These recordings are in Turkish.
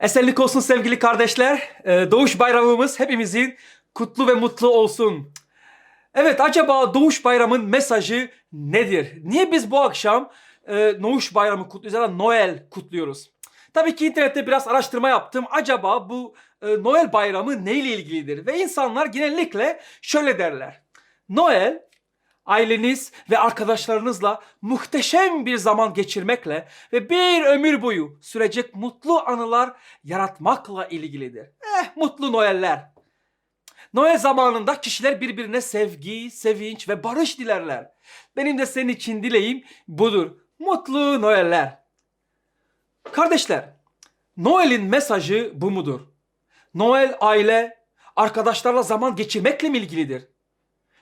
Esenlik olsun sevgili kardeşler. Ee, Doğuş bayramımız hepimizin kutlu ve mutlu olsun. Evet acaba Doğuş bayramın mesajı nedir? Niye biz bu akşam e, Doğuş bayramı kutluyoruz ya da Noel kutluyoruz? Tabii ki internette biraz araştırma yaptım. Acaba bu e, Noel bayramı neyle ilgilidir? Ve insanlar genellikle şöyle derler. Noel aileniz ve arkadaşlarınızla muhteşem bir zaman geçirmekle ve bir ömür boyu sürecek mutlu anılar yaratmakla ilgilidir. Eh mutlu Noeller. Noel zamanında kişiler birbirine sevgi, sevinç ve barış dilerler. Benim de senin için dileğim budur. Mutlu Noeller. Kardeşler, Noel'in mesajı bu mudur? Noel aile, arkadaşlarla zaman geçirmekle mi ilgilidir?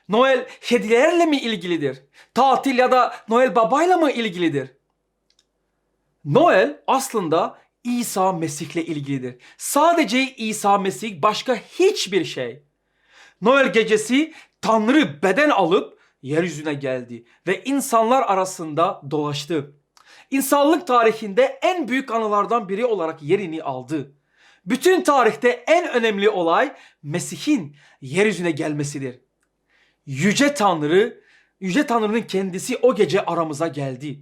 Noel hediyelerle mi ilgilidir? Tatil ya da Noel babayla mı ilgilidir? Noel aslında İsa Mesih'le ilgilidir. Sadece İsa Mesih başka hiçbir şey. Noel gecesi Tanrı beden alıp yeryüzüne geldi ve insanlar arasında dolaştı. İnsanlık tarihinde en büyük anılardan biri olarak yerini aldı. Bütün tarihte en önemli olay Mesih'in yeryüzüne gelmesidir. Yüce Tanrı, Yüce Tanrı'nın kendisi o gece aramıza geldi.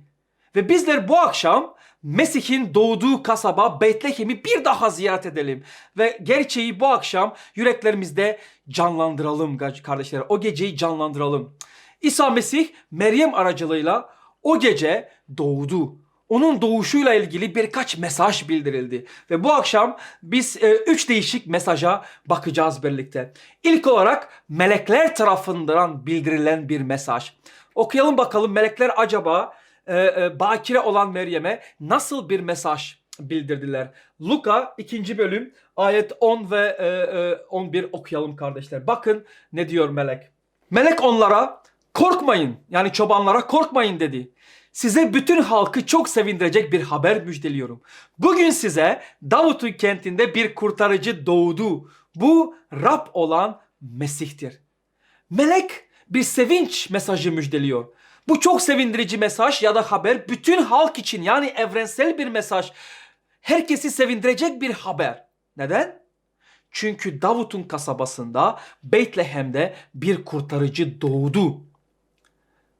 Ve bizler bu akşam Mesih'in doğduğu kasaba Betlehem'i bir daha ziyaret edelim. Ve gerçeği bu akşam yüreklerimizde canlandıralım kardeşler. O geceyi canlandıralım. İsa Mesih Meryem aracılığıyla o gece doğdu. Onun doğuşuyla ilgili birkaç mesaj bildirildi. Ve bu akşam biz e, üç değişik mesaja bakacağız birlikte. İlk olarak melekler tarafından bildirilen bir mesaj. Okuyalım bakalım melekler acaba e, e, bakire olan Meryem'e nasıl bir mesaj bildirdiler? Luka 2. bölüm ayet 10 ve e, e, 11 okuyalım kardeşler. Bakın ne diyor melek. Melek onlara korkmayın yani çobanlara korkmayın dedi. Size bütün halkı çok sevindirecek bir haber müjdeliyorum. Bugün size Davut'un kentinde bir kurtarıcı doğdu. Bu Rab olan Mesih'tir. Melek bir sevinç mesajı müjdeliyor. Bu çok sevindirici mesaj ya da haber bütün halk için yani evrensel bir mesaj. Herkesi sevindirecek bir haber. Neden? Çünkü Davut'un kasabasında Betlehem'de bir kurtarıcı doğdu.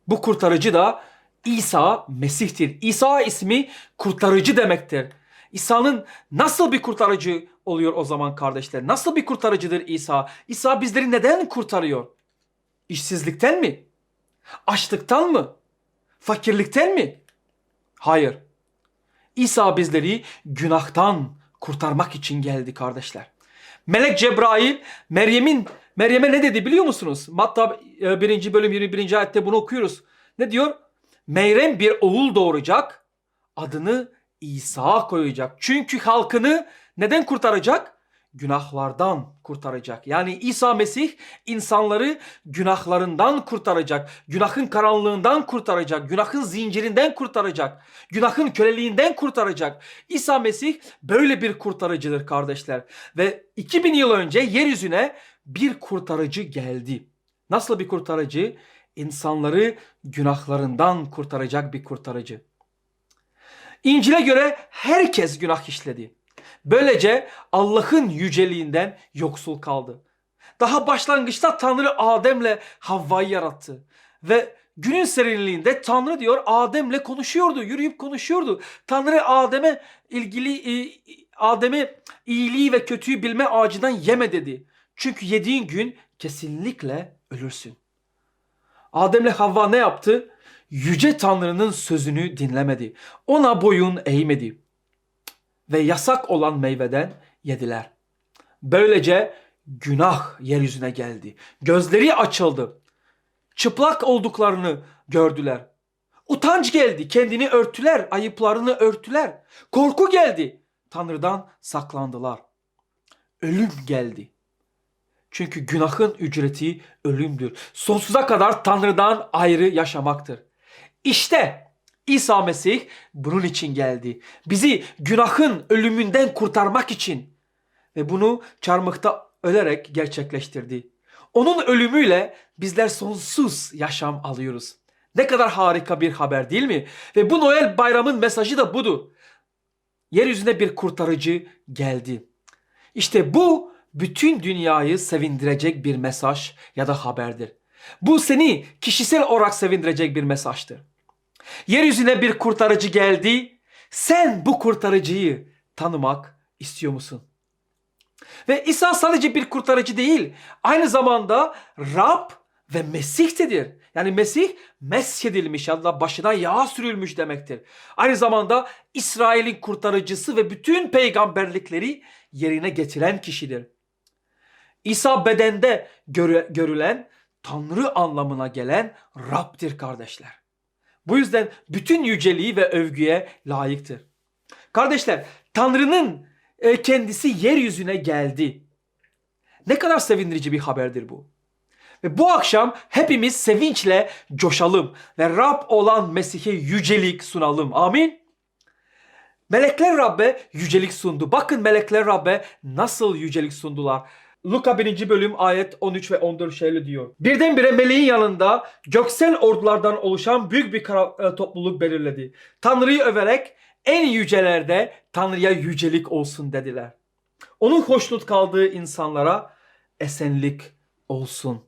Bu kurtarıcı da İsa Mesih'tir. İsa ismi kurtarıcı demektir. İsa'nın nasıl bir kurtarıcı oluyor o zaman kardeşler? Nasıl bir kurtarıcıdır İsa? İsa bizleri neden kurtarıyor? İşsizlikten mi? Açlıktan mı? Fakirlikten mi? Hayır. İsa bizleri günahtan kurtarmak için geldi kardeşler. Melek Cebrail Meryem'in Meryem'e ne dedi biliyor musunuz? Matta 1. bölüm 21. ayette bunu okuyoruz. Ne diyor? Meryem bir oğul doğuracak. Adını İsa koyacak. Çünkü halkını neden kurtaracak? Günahlardan kurtaracak. Yani İsa Mesih insanları günahlarından kurtaracak. Günahın karanlığından kurtaracak. Günahın zincirinden kurtaracak. Günahın köleliğinden kurtaracak. İsa Mesih böyle bir kurtarıcıdır kardeşler. Ve 2000 yıl önce yeryüzüne bir kurtarıcı geldi. Nasıl bir kurtarıcı? İnsanları günahlarından kurtaracak bir kurtarıcı. İncil'e göre herkes günah işledi. Böylece Allah'ın yüceliğinden yoksul kaldı. Daha başlangıçta Tanrı Adem'le Havva'yı yarattı. Ve günün serinliğinde Tanrı diyor Adem'le konuşuyordu, yürüyüp konuşuyordu. Tanrı Adem'e ilgili e, Adem'e iyiliği ve kötüyü bilme ağacından yeme dedi. Çünkü yediğin gün kesinlikle ölürsün. Adem'le Havva ne yaptı? Yüce Tanrı'nın sözünü dinlemedi. Ona boyun eğmedi. Ve yasak olan meyveden yediler. Böylece günah yeryüzüne geldi. Gözleri açıldı. Çıplak olduklarını gördüler. Utanç geldi. Kendini örttüler. Ayıplarını örttüler. Korku geldi. Tanrı'dan saklandılar. Ölüm geldi. Çünkü günahın ücreti ölümdür. Sonsuza kadar Tanrı'dan ayrı yaşamaktır. İşte İsa Mesih bunun için geldi. Bizi günahın ölümünden kurtarmak için ve bunu çarmıhta ölerek gerçekleştirdi. Onun ölümüyle bizler sonsuz yaşam alıyoruz. Ne kadar harika bir haber değil mi? Ve bu Noel bayramın mesajı da budur. yeryüzüne bir kurtarıcı geldi. İşte bu bütün dünyayı sevindirecek bir mesaj ya da haberdir. Bu seni kişisel olarak sevindirecek bir mesajdır. Yeryüzüne bir kurtarıcı geldi. Sen bu kurtarıcıyı tanımak istiyor musun? Ve İsa sadece bir kurtarıcı değil, aynı zamanda Rab ve Mesih'tedir. Yani Mesih mesedilmiş ya da başına yağ sürülmüş demektir. Aynı zamanda İsrail'in kurtarıcısı ve bütün peygamberlikleri yerine getiren kişidir. İsa bedende görülen Tanrı anlamına gelen Rab'dir kardeşler. Bu yüzden bütün yüceliği ve övgüye layıktır. Kardeşler, Tanrı'nın e, kendisi yeryüzüne geldi. Ne kadar sevindirici bir haberdir bu. Ve bu akşam hepimiz sevinçle coşalım ve Rab olan Mesih'e yücelik sunalım. Amin. Melekler Rabbe yücelik sundu. Bakın melekler Rabbe nasıl yücelik sundular. Luka 1. bölüm ayet 13 ve 14 şöyle diyor. Birdenbire meleğin yanında göksel ordulardan oluşan büyük bir e, topluluk belirledi. Tanrı'yı överek en yücelerde Tanrı'ya yücelik olsun dediler. Onun hoşnut kaldığı insanlara esenlik olsun.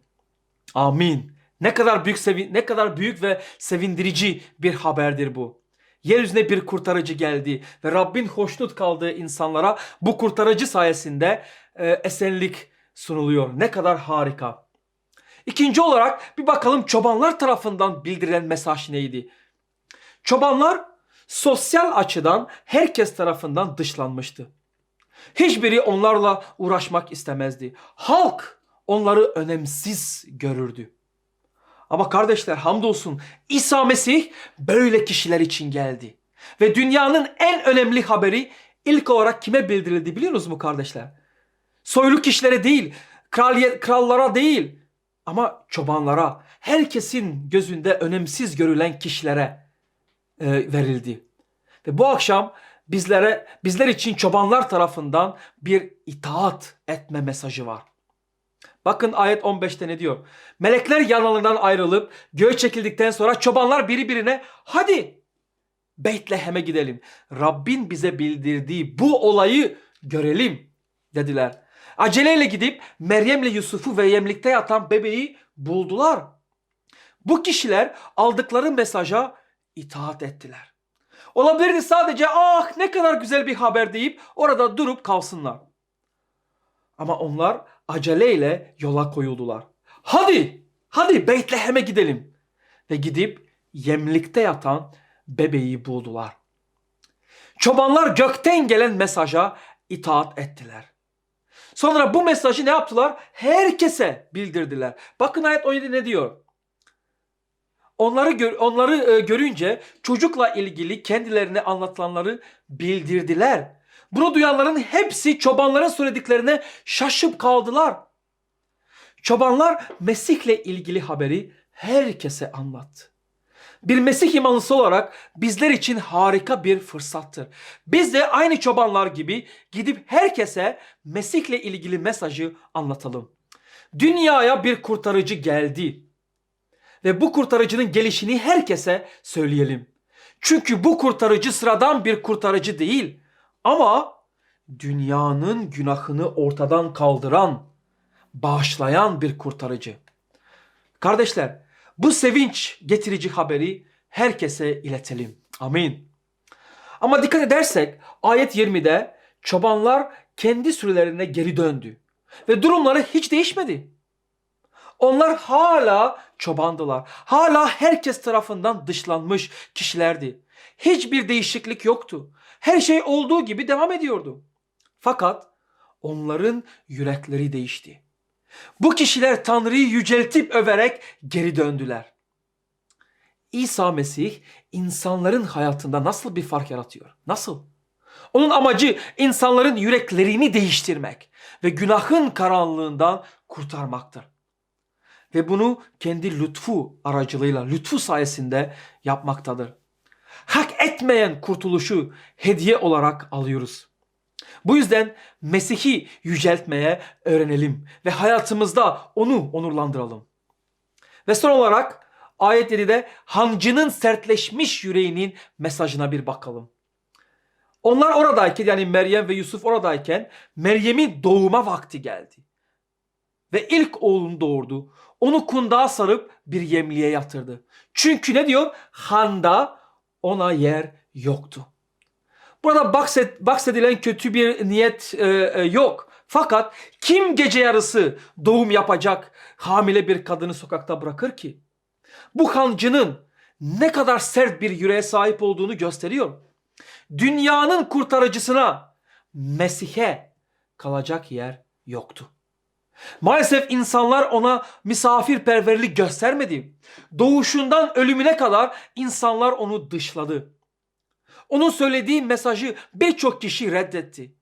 Amin. Ne kadar büyük sevin ne kadar büyük ve sevindirici bir haberdir bu. Yeryüzüne bir kurtarıcı geldi ve Rabbin hoşnut kaldığı insanlara bu kurtarıcı sayesinde e, esenlik sunuluyor. Ne kadar harika. İkinci olarak bir bakalım çobanlar tarafından bildirilen mesaj neydi? Çobanlar sosyal açıdan herkes tarafından dışlanmıştı. Hiçbiri onlarla uğraşmak istemezdi. Halk onları önemsiz görürdü. Ama kardeşler hamdolsun İsa Mesih böyle kişiler için geldi. Ve dünyanın en önemli haberi ilk olarak kime bildirildi biliyor musunuz mu kardeşler? Soylu kişilere değil, kraliyet, krallara değil ama çobanlara, herkesin gözünde önemsiz görülen kişilere e, verildi. Ve bu akşam bizlere bizler için çobanlar tarafından bir itaat etme mesajı var. Bakın ayet 15'te ne diyor? Melekler yanlarından ayrılıp göğe çekildikten sonra çobanlar biri birine hadi Beytlehem'e gidelim. Rabbin bize bildirdiği bu olayı görelim dediler. Aceleyle gidip Meryem'le Yusuf'u ve yemlikte yatan bebeği buldular. Bu kişiler aldıkları mesaja itaat ettiler. Olabilirdi sadece ah ne kadar güzel bir haber deyip orada durup kalsınlar. Ama onlar aceleyle yola koyuldular. Hadi, hadi Beytlehem'e gidelim. Ve gidip yemlikte yatan bebeği buldular. Çobanlar gökten gelen mesaja itaat ettiler. Sonra bu mesajı ne yaptılar? Herkese bildirdiler. Bakın ayet 17 ne diyor? Onları gör, onları e, görünce çocukla ilgili kendilerine anlatılanları bildirdiler. Bunu duyanların hepsi çobanların söylediklerine şaşıp kaldılar. Çobanlar Mesih'le ilgili haberi herkese anlattı. Bir Mesih imanlısı olarak bizler için harika bir fırsattır. Biz de aynı çobanlar gibi gidip herkese Mesih'le ilgili mesajı anlatalım. Dünyaya bir kurtarıcı geldi. Ve bu kurtarıcının gelişini herkese söyleyelim. Çünkü bu kurtarıcı sıradan bir kurtarıcı değil. Ama dünyanın günahını ortadan kaldıran, bağışlayan bir kurtarıcı. Kardeşler, bu sevinç getirici haberi herkese iletelim. Amin. Ama dikkat edersek ayet 20'de çobanlar kendi sürülerine geri döndü ve durumları hiç değişmedi. Onlar hala çobandılar. Hala herkes tarafından dışlanmış kişilerdi. Hiçbir değişiklik yoktu. Her şey olduğu gibi devam ediyordu. Fakat onların yürekleri değişti. Bu kişiler Tanrı'yı yüceltip överek geri döndüler. İsa Mesih insanların hayatında nasıl bir fark yaratıyor? Nasıl? Onun amacı insanların yüreklerini değiştirmek ve günahın karanlığından kurtarmaktır. Ve bunu kendi lütfu aracılığıyla, lütfu sayesinde yapmaktadır. Hak etmeyen kurtuluşu hediye olarak alıyoruz. Bu yüzden Mesih'i yüceltmeye öğrenelim ve hayatımızda onu onurlandıralım. Ve son olarak ayet 7'de hancının sertleşmiş yüreğinin mesajına bir bakalım. Onlar oradayken yani Meryem ve Yusuf oradayken Meryem'in doğuma vakti geldi. Ve ilk oğlunu doğurdu. Onu kundağa sarıp bir yemliğe yatırdı. Çünkü ne diyor? Handa ona yer yoktu. Burada bahset, bahsedilen kötü bir niyet e, e, yok. Fakat kim gece yarısı doğum yapacak hamile bir kadını sokakta bırakır ki? Bu hancının ne kadar sert bir yüreğe sahip olduğunu gösteriyor. Dünyanın kurtarıcısına, Mesih'e kalacak yer yoktu. Maalesef insanlar ona misafirperverlik göstermedi. Doğuşundan ölümüne kadar insanlar onu dışladı. Onun söylediği mesajı birçok kişi reddetti.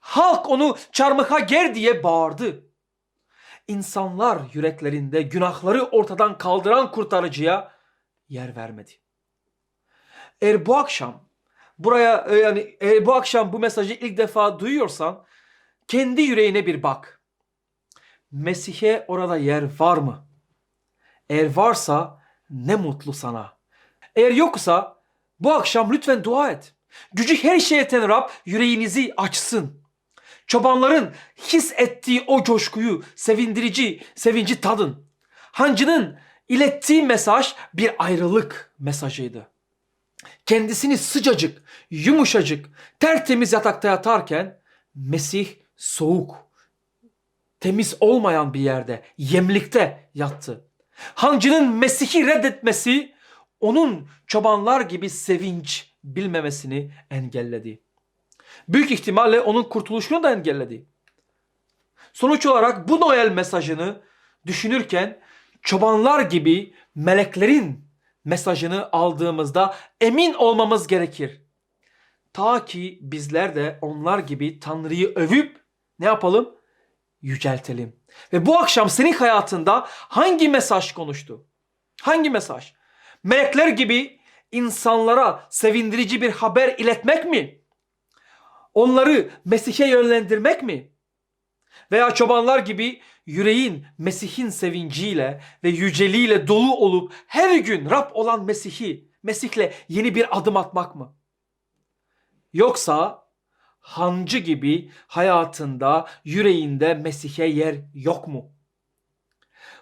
Halk onu çarmıha ger diye bağırdı. İnsanlar yüreklerinde günahları ortadan kaldıran kurtarıcıya yer vermedi. Eğer bu akşam buraya e, yani eğer bu akşam bu mesajı ilk defa duyuyorsan kendi yüreğine bir bak. Mesih'e orada yer var mı? Eğer varsa ne mutlu sana. Eğer yoksa bu akşam lütfen dua et. Gücü her şeye yeten Rab yüreğinizi açsın. Çobanların his ettiği o coşkuyu, sevindirici, sevinci tadın. Hancının ilettiği mesaj bir ayrılık mesajıydı. Kendisini sıcacık, yumuşacık, tertemiz yatakta yatarken Mesih soğuk, temiz olmayan bir yerde, yemlikte yattı. Hancının Mesih'i reddetmesi onun çobanlar gibi sevinç bilmemesini engelledi. Büyük ihtimalle onun kurtuluşunu da engelledi. Sonuç olarak bu Noel mesajını düşünürken çobanlar gibi meleklerin mesajını aldığımızda emin olmamız gerekir. Ta ki bizler de onlar gibi Tanrı'yı övüp ne yapalım? Yüceltelim. Ve bu akşam senin hayatında hangi mesaj konuştu? Hangi mesaj? Melekler gibi insanlara sevindirici bir haber iletmek mi? Onları Mesih'e yönlendirmek mi? Veya çobanlar gibi yüreğin Mesih'in sevinciyle ve yüceliğiyle dolu olup her gün Rab olan Mesih'i, Mesih'le yeni bir adım atmak mı? Yoksa hancı gibi hayatında, yüreğinde Mesih'e yer yok mu?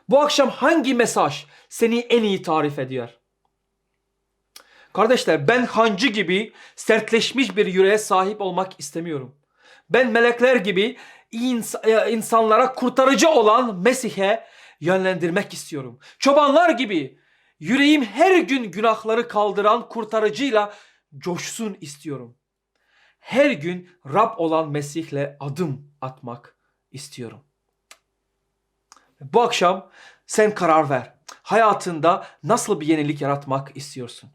Bu akşam hangi mesaj seni en iyi tarif ediyor? Kardeşler ben hancı gibi sertleşmiş bir yüreğe sahip olmak istemiyorum. Ben melekler gibi ins- e, insanlara kurtarıcı olan Mesih'e yönlendirmek istiyorum. Çobanlar gibi yüreğim her gün günahları kaldıran kurtarıcıyla coşsun istiyorum. Her gün Rab olan Mesih'le adım atmak istiyorum. Bu akşam sen karar ver. Hayatında nasıl bir yenilik yaratmak istiyorsun?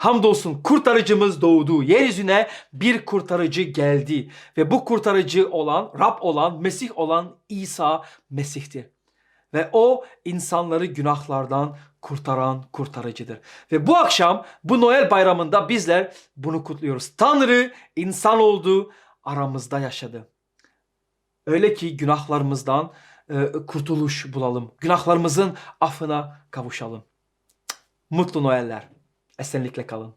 Hamdolsun kurtarıcımız doğdu. Yeryüzüne bir kurtarıcı geldi. Ve bu kurtarıcı olan, Rab olan, Mesih olan İsa Mesih'tir. Ve o insanları günahlardan kurtaran kurtarıcıdır. Ve bu akşam bu Noel bayramında bizler bunu kutluyoruz. Tanrı insan oldu, aramızda yaşadı. Öyle ki günahlarımızdan e, kurtuluş bulalım. Günahlarımızın affına kavuşalım. Mutlu Noeller. Esenlikle kalın.